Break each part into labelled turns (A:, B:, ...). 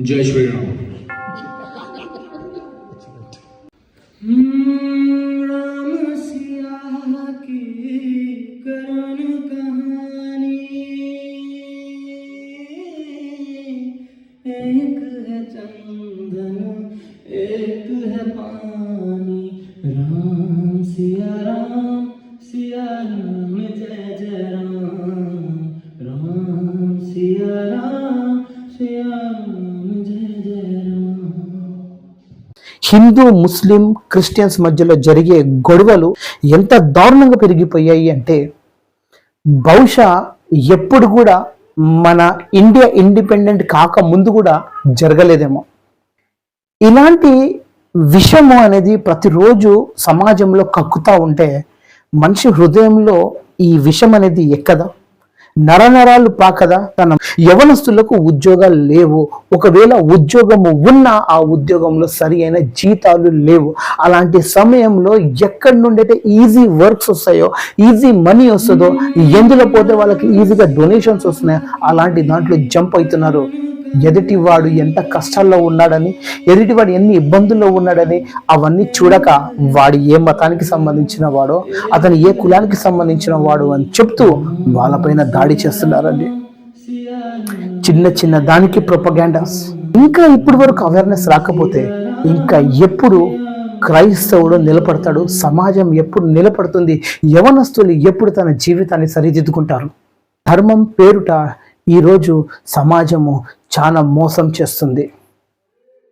A: जय श्री
B: राम। हम्म, करण कहानी। एक है चंदन एक है पान।
C: హిందూ ముస్లిం క్రిస్టియన్స్ మధ్యలో జరిగే గొడవలు ఎంత దారుణంగా పెరిగిపోయాయి అంటే బహుశా ఎప్పుడు కూడా మన ఇండియా ఇండిపెండెంట్ కాక ముందు కూడా జరగలేదేమో. ఇలాంటి విషము అనేది ప్రతిరోజు సమాజంలో కక్కుతా ఉంటే మనిషి హృదయంలో ఈ విషం అనేది ఎక్కదా? నరనరాలు పాకదా తన యవనస్తులకు ఉద్యోగాలు లేవు. ఒకవేళ ఉద్యోగము ఉన్నా ఆ ఉద్యోగంలో సరి అయిన జీతాలు లేవు. అలాంటి సమయంలో ఎక్కడి నుండి అయితే ఈజీ వర్క్స్ వస్తాయో ఈజీ మనీ వస్తుందో ఎందులో పోతే వాళ్ళకి ఈజీగా డొనేషన్స్ వస్తున్నాయో అలాంటి దాంట్లో జంప్ అవుతున్నారు. ఎదుటివాడు ఎంత కష్టాల్లో ఉన్నాడని ఎదుటివాడు ఎన్ని ఇబ్బందుల్లో ఉన్నాడని అవన్నీ చూడక వాడు ఏ మతానికి సంబంధించిన వాడో అతను ఏ కులానికి సంబంధించిన వాడు అని చెప్తూ వాళ్ళపైన దాడి చేస్తున్నారండి. చిన్న చిన్న దానికి ప్రొపగాండాస్ ఇంకా ఇప్పటి వరకు అవేర్నెస్ రాకపోతే ఇంకా ఎప్పుడు క్రైస్తవుడు నిలబడతాడు సమాజం ఎప్పుడు నిలబడుతుంది యవనస్తులు ఎప్పుడు తన జీవితాన్ని సరిదిద్దుకుంటారు? ధర్మం పేరుట ఈరోజు సమాజము చాలా మోసం చేస్తుంది.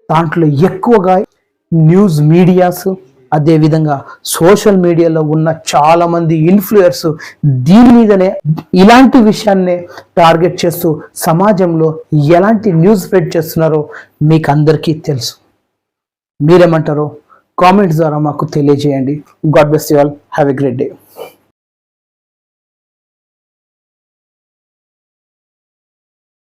C: దాంట్లో ఎక్కువగా న్యూస్ మీడియాస్ అదేవిధంగా సోషల్ మీడియాలో ఉన్న చాలామంది ఇన్ఫ్లుయర్స్ దీని మీదనే ఇలాంటి విషయాన్నే టార్గెట్ చేస్తూ సమాజంలో ఎలాంటి న్యూస్ స్ప్రెడ్ చేస్తున్నారో మీకు అందరికీ తెలుసు. మీరేమంటారో కామెంట్స్ ద్వారా మాకు తెలియజేయండి. God best you all. Have a great day.